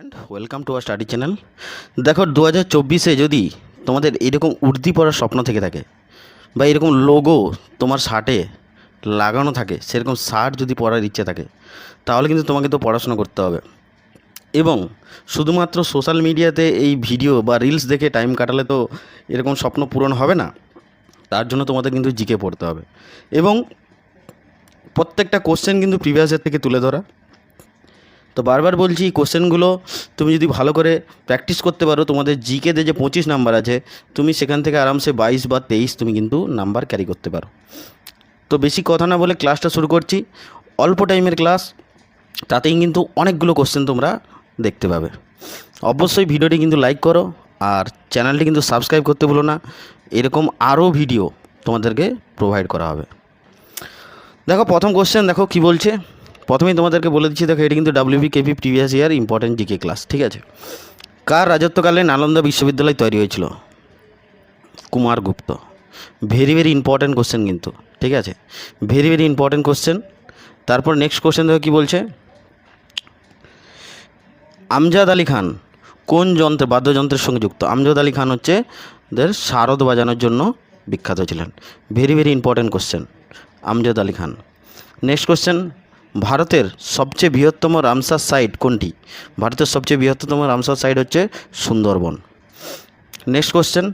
Student welcome to R study channel দেখো দু হাজার চব্বিশে যদি তোমাদের এরকম উর্দি পড়ার স্বপ্ন থেকে থাকে, বা এরকম লোগো তোমার শার্টে লাগানো থাকে, সেরকম শার্ট যদি পরার ইচ্ছে থাকে, তাহলে কিন্তু তোমাকে তো পড়াশোনা করতে হবে। এবং শুধুমাত্র সোশ্যাল মিডিয়াতে এই ভিডিও বা রিলস দেখে টাইম কাটালে তো এরকম স্বপ্ন পূরণ হবে না, তার জন্য তোমাদের কিন্তু জিকে পড়তে হবে। এবং প্রত্যেকটা কোশ্চেন কিন্তু প্রিভিয়াসের থেকে তুলে ধরা। তো বারবার বলছি কোশ্চেনগুলো তুমি যদি ভালো করে প্র্যাকটিস করতে পারো, তোমাদের জিকেতে যে পঁচিশ নাম্বার আছে, তুমি সেখান থেকে আরামসে বাইশ বা তেইশ তুমি কিন্তু নাম্বার ক্যারি করতে পারো। তো বেশি কথা না বলে ক্লাসটা শুরু করছি। অল্প টাইমের ক্লাস তাতেই কিন্তু অনেকগুলো কোশ্চেন তোমরা দেখতে পাবে। অবশ্যই ভিডিওটি কিন্তু লাইক করো আর চ্যানেলটি কিন্তু সাবস্ক্রাইব করতে ভুলো না। এরকম আরও ভিডিও তোমাদেরকে প্রোভাইড করা হবে। দেখো প্রথম কোশ্চেন দেখো কি বলছে? প্রথমেই তোমাদেরকে বলে দিচ্ছি, দেখো, এটা কিন্তু WB KP previous year important GK class ঠিক আছে? কার রাজত্বকালে নালন্দা বিশ্ববিদ্যালয় তৈরি হয়েছিল? Kumar Gupta. Very very important question কিন্তু, ঠিক আছে? ভেরি ভেরি ইম্পর্টেন্ট কোশ্চেন তারপর নেক্সট কোশ্চেন দেখো কী বলছে? আমজাদ আলী খান কোন যন্ত্র, বাদ্যযন্ত্রের সঙ্গে যুক্ত? আমজাদ আলী খান হচ্ছে দের শারদ বাজানোর জন্য বিখ্যাত ছিলেন। Very very important question Amjad Ali Khan. Next question ভারতের সবচেয়ে বৃহত্তম রামসার সাইট কোনটি? ভারতের সবচেয়ে বৃহত্তম রামসার সাইট হচ্ছে সুন্দরবন। নেক্সট কোশ্চেন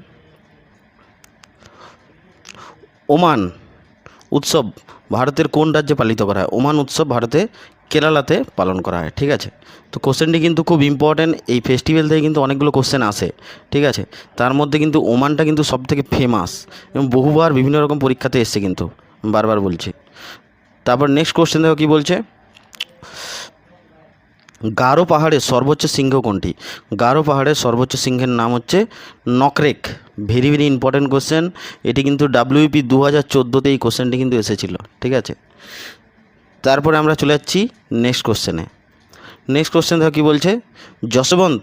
ওমান উৎসব ভারতের কোন রাজ্যে পালিত করা হয়? ওমান উৎসব ভারতে কেরালাতে পালন করা হয়, ঠিক আছে? তো কোশ্চেনটি কিন্তু খুব ইম্পর্ট্যান্ট এই ফেস্টিভ্যাল থেকে কিন্তু অনেকগুলো কোশ্চেন আসে, ঠিক আছে? তার মধ্যে কিন্তু ওমানটা কিন্তু সব থেকে ফেমাস এবং বহুবার বিভিন্ন রকম পরীক্ষাতে এসছে কিন্তু, বারবার বলছি। তারপর নেক্সট কোশ্চেন দেখো কী বলছে? গারো পাহাড়ের সর্বোচ্চ সিংহ কোনটি? গারো পাহাড়ের সর্বোচ্চ সিংহের নাম হচ্ছে Nokrek. Very very important question এটি কিন্তু ডাব্লিউপি দু হাজার চোদ্দোতে এই কোশ্চেনটি কিন্তু এসেছিল, ঠিক আছে? তারপরে আমরা চলে যাচ্ছি নেক্সট কোশ্চেনে নেক্সট কোশ্চেন দেখো কী বলছে? যশবন্ত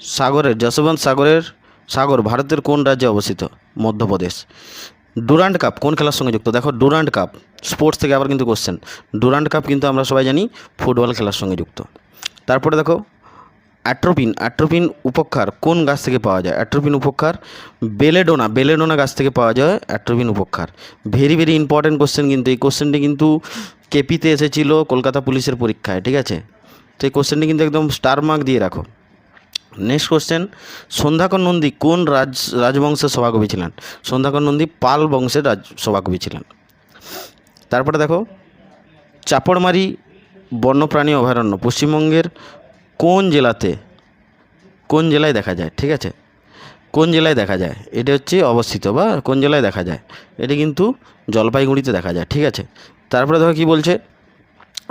সাগরের যশবন্ত সাগরের সাগর ভারতের কোন রাজ্যে অবস্থিত? মধ্যপ্রদেশ। ডুরান্ড কাপ কোন খেলার সঙ্গে যুক্ত? দেখো ডুরান্ড কাপ স্পোর্টস থেকে আবার কিন্তু কোশ্চেন ডুরান্ড কাপ কিন্তু আমরা সবাই জানি ফুটবল খেলার সঙ্গে যুক্ত। তারপরে দেখো অ্যাট্রোপিন অ্যাট্রোপিন উপক্ষার কোন গাছ থেকে পাওয়া যায়? অ্যাট্রোপিন উপক্ষার বেলেডোনা বেলেডোনা গাছ থেকে পাওয়া যায় অ্যাট্রোপিন উপক্ষার। ভেরি ভেরি ইম্পর্ট্যান্ট কোশ্চেন কিন্তু, এই কোশ্চেনটি কিন্তু কেপিতে এসেছিল কলকাতা পুলিশের পরীক্ষায়, ঠিক আছে? তো এই কোশ্চেনটি কিন্তু একদম স্টার মার্ক দিয়ে রাখো। নেক্সট কোশ্চেন সন্ধ্যাকর নন্দী কোন রাজ, রাজবংশের সভাকবি ছিলেন? সন্ধ্যাকর নন্দী পাল বংশের রাজ, সভাকবি ছিলেন। তারপরে দেখো, চাপড়মারি বন্যপ্রাণী অভয়ারণ্য পশ্চিমবঙ্গের কোন জেলাতে, কোন জেলায় দেখা যায়, ঠিক আছে? কোন জেলায় দেখা যায়? এটা হচ্ছে অবস্থিত বা কোন জেলায় দেখা যায়? এটা কিন্তু জলপাইগুড়িতে দেখা যায়, ঠিক আছে? তারপরে দেখো কী বলছে?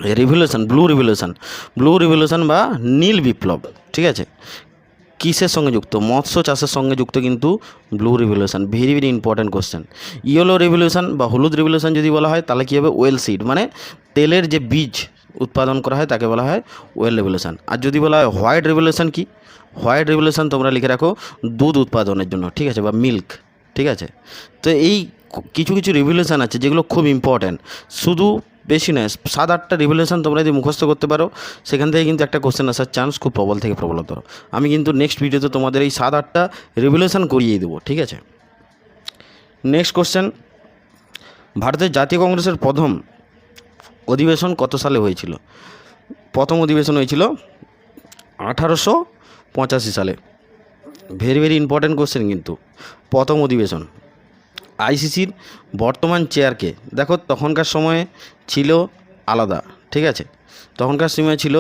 Revolution, blue revolution. Blue revolution বা নীল বিপ্লব, ঠিক আছে? কিসের সঙ্গে যুক্ত? মৎস্য চাষের সঙ্গে যুক্ত কিন্তু blue revolution very very important question yellow revolution বা হলুদ রিভলিউশন যদি বলা হয়, তাহলে কী হবে? ওয়েল সিড মানে তেলের যে বীজ উৎপাদন করা হয়, তাকে বলা হয় ওয়েল রিভলিউশন আর যদি বলা হয় হোয়াইট রিভলিউশন কি? হোয়াইট রিভলিউশন তোমরা লিখে রাখো, দুধ উৎপাদনের জন্য, ঠিক আছে? বা মিল্ক ঠিক আছে? তো এই কিছু কিছু রিভলিউশন আছে যেগুলো খুব ইম্পর্ট্যান্ট শুধু বেশি নয়, সাত আটটা রিভলিউশন তোমরা যদি মুখস্থ করতে পারো, সেখান থেকে কিন্তু একটা কোশ্চেন আসার চান্স খুব প্রবল থেকে প্রবলতর আমি কিন্তু নেক্সট ভিডিওতে তোমাদের এই সাত আটটা রিভলিউশন করিয়ে দেবো, ঠিক আছে? নেক্সট কোশ্চেন ভারতের জাতীয় কংগ্রেসের প্রথম অধিবেশন কত সালে হয়েছিল? প্রথম অধিবেশন হয়েছিল আঠারোশো পঁচাশি সালে। ভেরি ভেরি ইম্পর্ট্যান্ট কোশ্চেন কিন্তু। প্রথম অধিবেশন। আইসিসির বর্তমান চেয়ারকে, দেখো তখনকার সময়ে ছিল আলাদা, ঠিক আছে? তখনকার সময় ছিল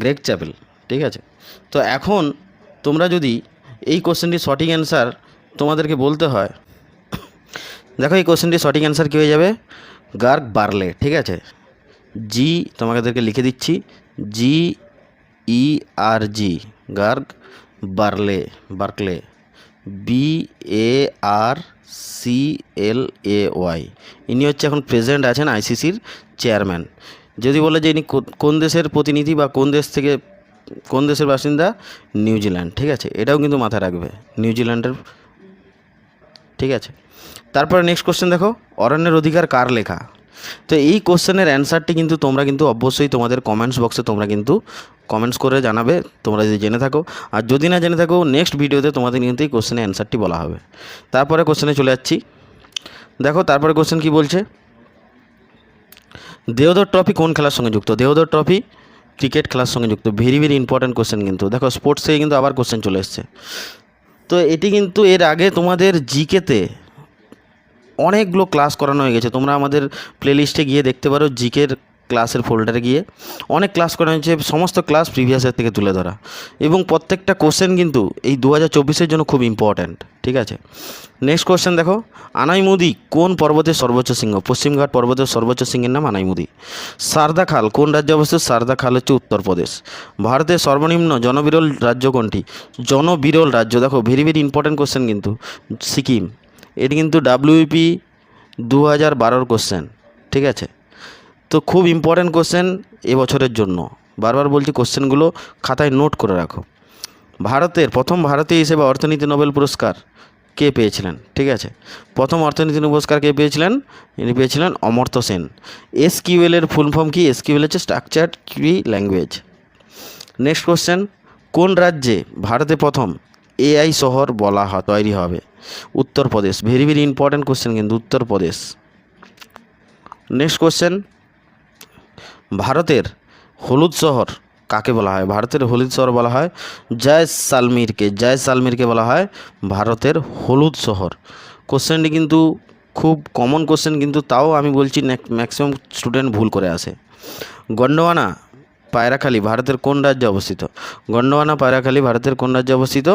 গ্রেগ চ্যাপেল, ঠিক আছে? তো এখন তোমরা যদি এই কোশ্চেনটির সঠিক অ্যান্সার তোমাদেরকে বলতে হয়, দেখো এই কোশ্চেনটির সঠিক অ্যান্সার কী হয়ে যাবে? গার্গ বার্লে, ঠিক আছে? জি তোমাদেরকে লিখে দিচ্ছি G E R G Garg barley, Barclay B A R C L A Y ইনি হচ্ছে এখন প্রেজেন্ট আছেন আইসিসির চেয়ারম্যান। যদি বলে যে ইনি কোন দেশের প্রতিনিধি বা কোন দেশ থেকে কোন দেশের বাসিন্দা? নিউজিল্যান্ড, ঠিক আছে? এটাও কিন্তু মাথায় রাখবে। নিউজিল্যান্ডের ঠিক আছে? তারপরে নেক্সট কোশ্চেন দেখো। অরণ্যের অধিকার কার লেখা? তো এই কোশ্চেনের অ্যান্সারটি কিন্তু তোমরা কিন্তু অবশ্যই তোমাদের কমেন্টস বক্সে তোমরা কিন্তু কমেন্টস করে জানাবে, তোমরা যদি জেনে থাকো। আর যদি না জেনে থাকো নেক্সট ভিডিওতে তোমাদের কিন্তু এই কোশ্চেনের অ্যান্সারটি বলা হবে। তারপরে কোশ্চেনে চলে যাচ্ছি। দেখো, তারপরে কোশ্চেন কি বলছে? দেওধর ট্রফি কোন খেলার সঙ্গে যুক্ত? দেওধর ট্রফি ক্রিকেট খেলার সঙ্গে যুক্ত। ভেরি ভেরি ইম্পর্ট্যান্ট কোশ্চেন কিন্তু। দেখো স্পোর্টস থেকে কিন্তু আবার কোশ্চেন চলে এসছে। তো এটি কিন্তু এর আগে তোমাদের জিকেতে অনেকগুলো ক্লাস করানো হয়ে গেছে। তোমরা আমাদের প্লেলিস্টে গিয়ে দেখতে পারো জিকের ক্লাসের ফোল্ডারে গিয়ে। অনেক ক্লাস করানো হয়েছে, সমস্ত ক্লাস প্রিভিয়াসের থেকে তুলে ধরা। এবং প্রত্যেকটা কোশ্চেন কিন্তু এই দু হাজার জন্য খুব ইম্পর্ট্যান্ট ঠিক আছে? নেক্সট কোশ্চেন দেখো, আনাইমুদি কোন পর্বতের সর্বোচ্চ সিংহ পশ্চিমঘাট পর্বতের সর্বোচ্চ শৃঙ্গের নাম আনাইমুদি। সারদা খাল, কোন রাজ্যে অবস্থিত? সারদা খাল হচ্ছে উত্তরপ্রদেশ। ভারতের সর্বনিম্ন জনবিরল রাজ্য কোনটি? জনবিরল রাজ্য, দেখো ভেরি ভেরি ইম্পর্ট্যান্ট কোশ্চেন কিন্তু। সিকিম। এটি কিন্তু ডাব্লিউপি দু হাজার বারোর কোশ্চেন ঠিক আছে? তো খুব ইম্পর্ট্যান্ট কোশ্চেন এবছরের জন্য। বারবার বলছি কোশ্চেনগুলো খাতায় নোট করে রাখো। ভারতের, প্রথম ভারতীয় হিসেবে অর্থনীতি নোবেল পুরস্কার কে পেয়েছিলেন, ঠিক আছে? প্রথম অর্থনীতি পুরস্কার কে পেয়েছিলেন? ইনি পেয়েছিলেন অমর্ত্য সেন। এসকিউএলের ফুল ফর্ম কি? এসকিউএল হচ্ছে structure query language next question কোন রাজ্যে ভারতে প্রথম এআই শহর বলা হয়, তৈরি হবে? Uttar Pradesh. Very very important question কিন্তু উত্তরপ্রদেশ। নেক্সট কোশ্চেন ভারতের হলুদ শহর কাকে বলা হয়? ভারতের হলুদ শহর বলা হয় জয় সালমিরকে। জয় সালমিরকে বলা হয় ভারতের হলুদ শহর। কোশ্চেনটি কিন্তু খুব কমন কোশ্চেন কিন্তু তাও আমি বলছি ম্যাক্সিমাম স্টুডেন্ট ভুল করে আসে। গন্ডওয়ানা পায়রাখালী ভারতের কোন রাজ্যে অবস্থিত? গন্ডওয়ানা পায়রাখালী ভারতের কোন রাজ্যে অবস্থিত?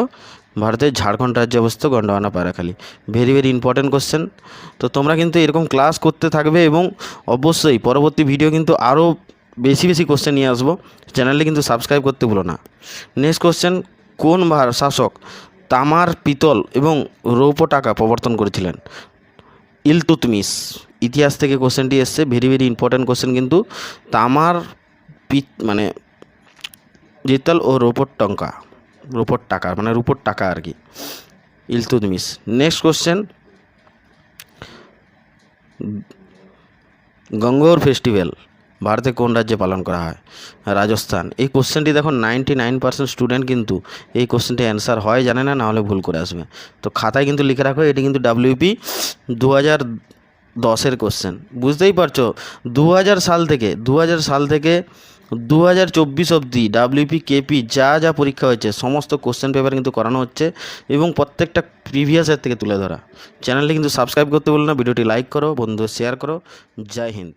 ভারতের ঝাড়খণ্ড রাজ্যে অবস্থিত গন্ডওয়ানা পায়রাখালী ভেরি ভেরি ইম্পর্ট্যান্ট কোশ্চেন তো তোমরা কিন্তু এরকম ক্লাস করতে থাকবে এবং অবশ্যই পরবর্তী ভিডিও কিন্তু আরও বেশি বেশি কোশ্চেন নিয়ে আসব। চ্যানেলটি কিন্তু সাবস্ক্রাইব করতে ভুলো না। নেক্সট কোশ্চেন কোন ভার শাসক তামার পিতল এবং রৌপ্য টাকা প্রবর্তন করেছিলেন? ইলতুতমিস ইতিহাস থেকে কোশ্চেনটি এসছে। ভেরি ভেরি ইম্পর্ট্যান্ট কোশ্চেন কিন্তু তামার পিত মানে জিতাল ও রোপর টঙ্কা। রোপর টাকা মানে রুপোর টাকা আর কি। Iltutmish next question Gangaur festival ভারতে কোন রাজ্যে পালন করা হয়? রাজস্থান। এই কোশ্চেনটি দেখো নাইনটি নাইন পার্সেন্ট স্টুডেন্ট কিন্তু এই কোশ্চেনটি অ্যান্সার হয়, জানে না, নাহলে ভুল করে আসবে। তো খাতায় কিন্তু লিখে রাখো, এটি কিন্তু ডাব্লিউপি দু হাজার দশের কোশ্চেন বুঝতেই পারছ দু হাজার সাল থেকে দু হাজার সাল থেকে দু হাজার চব্বিশ অবধি ডাব্লিউপি কেপি যা যা পরীক্ষা হয়েছে, সমস্ত কোশ্চেন পেপার কিন্তু করানো হচ্ছে এবং প্রত্যেকটা প্রিভিয়াসের থেকে তুলে ধরা। চ্যানেলটি কিন্তু সাবস্ক্রাইব করতে বলো না, ভিডিওটি লাইক করো বন্ধু শেয়ার করো। জয় হিন্দ।